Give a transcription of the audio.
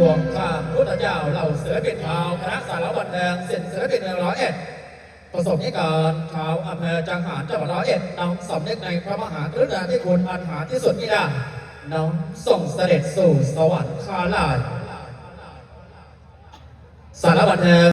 บวกทาพุทธเจ้าเหล่าเสือปิดขาวคณะสารวัตรแดงเสร็จเสือปิดเมืงร้อยเอ็ดประสบนิการชาวอำเภอจังหารจังหวัดร้อยเอ็ดน้องสมเด็จในพระมหากรุณาธิคุณอันหาที่สุดมิได้น้องส่งเสด็จสู่สวรรค์คาลายสารวัตรแดง